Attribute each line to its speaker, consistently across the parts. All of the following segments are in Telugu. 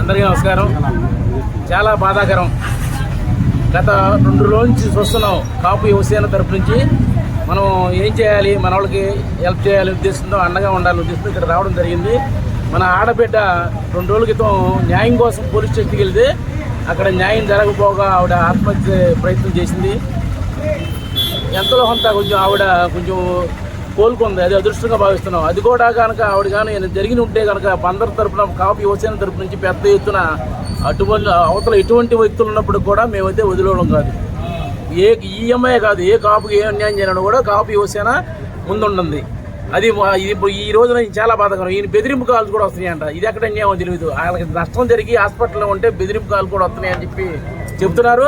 Speaker 1: అందరికీ నమస్కారం. చాలా బాధాకరం. గత రెండు రోజుల నుంచి చూస్తున్నాం కాపు యువసేన తరపు నుంచి. మనం ఏం చేయాలి? మన వాళ్ళకి హెల్ప్ చేయాలి ఉద్దేశంతో అండగా ఉండాలి ఉద్దేశంతో ఇక్కడ రావడం జరిగింది. మన ఆడబిడ్డ రెండు రోజుల క్రితం న్యాయం కోసం పోలీస్ స్టేషన్కి వెళ్తే అక్కడ న్యాయం జరగకపోగా ఆవిడ ఆత్మహత్య ప్రయత్నం చేసింది. ఎంతలో కొంత కొంచెం ఆవిడ కొంచెం కోలుకుంది. అది అదృష్టంగా భావిస్తున్నాం. అది కూడా కనుక ఆవిడ కానీ జరిగిన ఉంటే కనుక బందర్ తరపున కాపు యువసేన తరపు నుంచి పెద్ద ఎత్తున అటువంటి అవతల ఎటువంటి వ్యక్తులు ఉన్నప్పుడు కూడా మేమైతే వదిలేవడం కాదు. ఏ ఈఎంఐ కాదు ఏ కాపుకి ఏ అన్యాయం చేయడం కూడా కాపు యువసేన ముందుంటుంది. అది ఇప్పుడు ఈ రోజున చాలా బాధకరం. ఈయన బెదిరింపు కాల్స్ కూడా వస్తున్నాయంట. ఇది ఎక్కడ అన్యాయం తెలియదు వాళ్ళకి నష్టం జరిగి హాస్పిటల్లో ఉంటే బెదిరింపు కాల్ కూడా వస్తున్నాయని చెప్పి చెప్తున్నారు.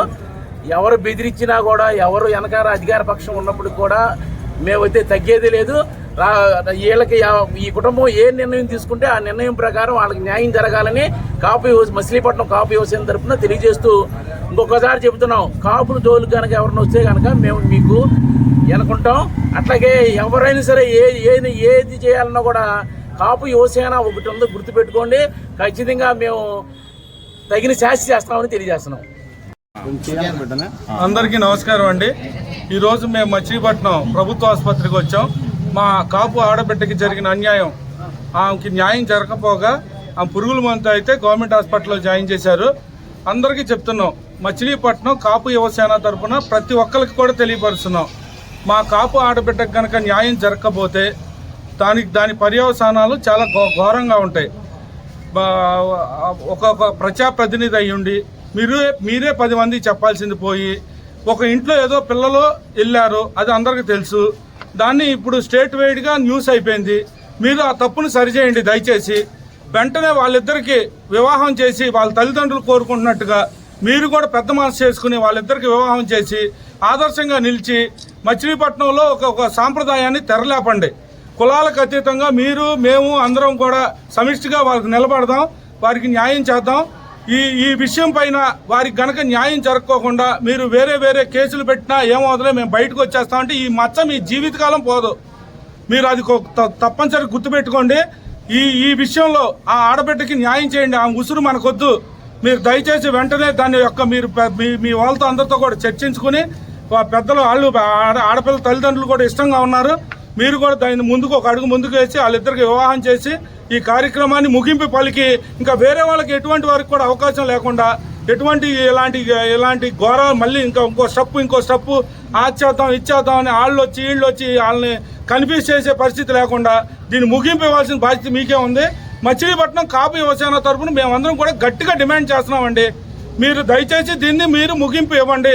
Speaker 1: ఎవరు బెదిరించినా కూడా ఎవరు వెనకాల అధికార పక్షం ఉన్నప్పుడు కూడా మేమైతే తగ్గేది లేదు. వీళ్ళకి ఈ కుటుంబం ఏ నిర్ణయం తీసుకుంటే ఆ నిర్ణయం ప్రకారం వాళ్ళకి న్యాయం జరగాలని కాపు మసిలీపట్నం మచిలీపట్నం కాపు యువసేన తరఫున తెలియజేస్తూ ఇంకొకసారి చెబుతున్నాం కాపులు జోలు కనుక ఎవరిని వస్తే కనుక మేము మీకు ఎనుకుంటాం అట్లాగే ఎవరైనా సరే ఏ ఏది ఏది చేయాలన్నా కూడా కాపు యువసేన ఒకటి ఉందో గుర్తుపెట్టుకోండి. ఖచ్చితంగా మేము తగిన శాస్తి చేస్తామని తెలియజేస్తున్నాం.
Speaker 2: అందరికీ నమస్కారం అండి. ఈరోజు మేము మచిలీపట్నం ప్రభుత్వ ఆసుపత్రికి వచ్చాం. మా కాపు ఆడబిడ్డకి జరిగిన అన్యాయం ఆమెకి న్యాయం జరగకపోగా ఆ పురుగుల మందు అయితే గవర్నమెంట్ హాస్పిటల్లో జాయిన్ చేశారు. అందరికీ చెప్తున్నాం. మచిలీపట్నం కాపు యువసేన తరఫున ప్రతి ఒక్కరికి కూడా తెలియపరుస్తున్నాం. మా కాపు ఆడబిడ్డకు కనుక న్యాయం జరగకపోతే దానికి దాని పర్యవసానాలు చాలా ఘో- ఘోరంగా ఉంటాయి. ఒక ప్రజాప్రతినిధి అయ్యుండి మీరు మీరే పది మంది చెప్పాల్సింది పోయి ఒక ఇంట్లో ఏదో పిల్లలు వెళ్ళారు అది అందరికీ తెలుసు. దాన్ని ఇప్పుడు స్టేట్ వైడ్గా న్యూస్ అయిపోయింది. మీరు ఆ తప్పును సరిచేయండి దయచేసి. వెంటనే వాళ్ళిద్దరికి వివాహం చేసి వాళ్ళ తల్లిదండ్రులు కోరుకుంటున్నట్టుగా మీరు కూడా పెద్ద మనసు చేసుకుని వాళ్ళిద్దరికి వివాహం చేసి ఆదర్శంగా నిలిచి మచిలీపట్నంలో ఒక ఒక సాంప్రదాయాన్ని తెరలేపండి. కులాలకు అతీతంగా మీరు మేము అందరం కూడా సమిష్టిగా వారికి నిలబడదాం వారికి న్యాయం చేద్దాం. ఈ ఈ విషయం పైన వారికి గనక న్యాయం జరగకోకుండా మీరు వేరే వేరే కేసులు పెట్టినా ఏమవుతుందో మేము బయటకు వచ్చేస్తామంటే ఈ మచ్చ మీ జీవితకాలం పోదు. మీరు అది త- తప్పనిసరి గుర్తుపెట్టుకోండి. ఈ ఈ విషయంలో ఆ ఆడబిడ్డకి న్యాయం చేయండి ఆ ఉసురు మనకొద్దు. మీరు దయచేసి వెంటనే దాని యొక్క మీరు మీ వాళ్ళతో అందరితో కూడా చర్చించుకుని పెద్దలు వాళ్ళు ఆడ ఆడపిల్ల తల్లిదండ్రులు కూడా ఇష్టంగా ఉన్నారు. మీరు కూడా దాన్ని ముందుకు ఒక అడుగు ముందుకు వేసి వాళ్ళిద్దరికి వివాహం చేసి ఈ కార్యక్రమాన్ని ముగింపు పలికి ఇంకా వేరే వాళ్ళకి ఎటువంటి వారికి కూడా అవకాశం లేకుండా ఎటువంటి ఇలాంటి ఇలాంటి ఘోర మళ్ళీ ఇంకా ఇంకో స్టెప్ ఇంకో స్టెప్ ఆచేద్దాం ఇచ్చేద్దాం అని వాళ్ళు వచ్చి వీళ్ళు వచ్చి వాళ్ళని కన్ఫ్యూజ్ చేసే పరిస్థితి లేకుండా దీన్ని ముగింపు ఇవ్వాల్సిన బాధ్యత మీకే ఉంది. మచిలీపట్నం కాపు యువసేన తరపున మేమందరం కూడా గట్టిగా డిమాండ్ చేస్తున్నామండి. మీరు దయచేసి దీన్ని మీరు ముగింపు ఇవ్వండి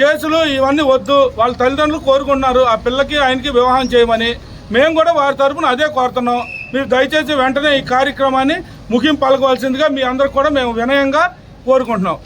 Speaker 2: కేసులు ఇవన్నీ వద్దు. వాళ్ళ తల్లిదండ్రులు కోరుకుంటున్నారు. ఆ పిల్లకి ఆయనకి వివాహం చేయమని. మేము కూడా వారి తరఫున అదే కోరుతున్నాం. మీరు దయచేసి వెంటనే ఈ కార్యక్రమాన్ని ముగింపు పలకవలసిందిగా మీ అందరికి కూడా మేము వినయంగా కోరుకుంటున్నాం.